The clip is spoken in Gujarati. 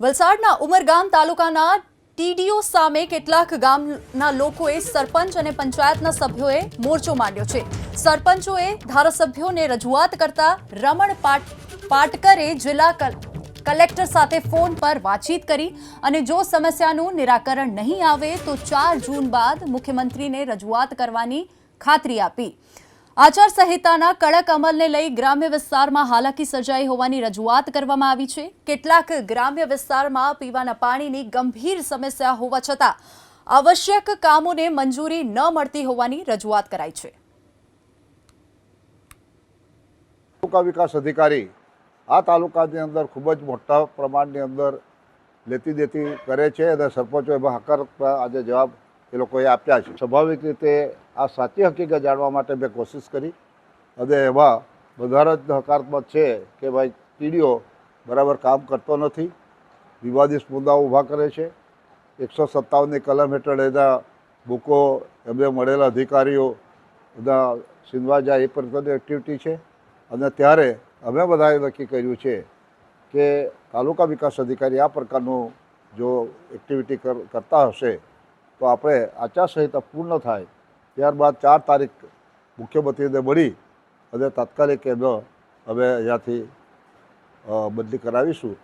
વલસાડના ઉમરગામ તાલુકાના ટીડીઓ સામે કેટલાક ગામના લોકોએ સરપંચ અને પંચાયતના સભ્યોએ મોરચો માંડ્યો છે. સરપંચોએ ધારાસભ્યોને રજૂઆત કરતા રમણ પાટ, પાટકરે જિલ્લા કલ- કલેક્ટર સાથે ફોન પર વાતચીત કરી અને જો સમસ્યાનું નિરાકરણ નહીં આવે તો ચાર જૂન બાદ મુખ્યમંત્રીને રજૂઆત કરવાની ખાતરી આપી. આચારસંહિતાના કડક અમલને લઈ ગ્રામ્ય વિસ્તારમાં હાલાકી સર્જાઈ હોવાની રજૂઆત કરવામાં આવી છે. કેટલાક ગ્રામ્ય વિસ્તારમાં પીવાના પાણીની ગંભીર સમસ્યા હોવા છતાં આવશ્યક કામોને મંજૂરી ન મળતી હોવાની રજૂઆત કરાઈ છે. તાલુકા વિકાસ અધિકારી આ તાલુકાની અંદર ખૂબ જ મોટા પ્રમાણની અંદર લેતી દેતી કરે છે અને સરપંચો એમાં હકારાત્મક આજે જવાબ એ લોકોએ આપ્યા છે. સ્વાભાવિક રીતે આ સાચી હકીકત જાણવા માટે મેં કોશિશ કરી. અને એમાં વધારે જ હકારાત્મક છે કે ભાઈ ટીડીઓ બરાબર કામ કરતો નથી. વિવાદિત મુદ્દાઓ ઊભા કરે છે. એકસો સત્તાવનની કલમ હેઠળ એના બુકો એમને મળેલા અધિકારીઓ બધા સિંધવા જાય એ પ્રકારની એક્ટિવિટી છે. અને ત્યારે અમે બધાએ નક્કી કર્યું છે કે તાલુકા વિકાસ અધિકારી આ પ્રકારનું જો એક્ટિવિટી કર- કરતા હશે તો આપણે આચારસંહિતા પૂર્ણ થાય, ત્યારબાદ ચાર તારીખ મુખ્યમંત્રીને મળી અને તાત્કાલિક એનો અમે અહીંયાથી બદલી કરાવીશું.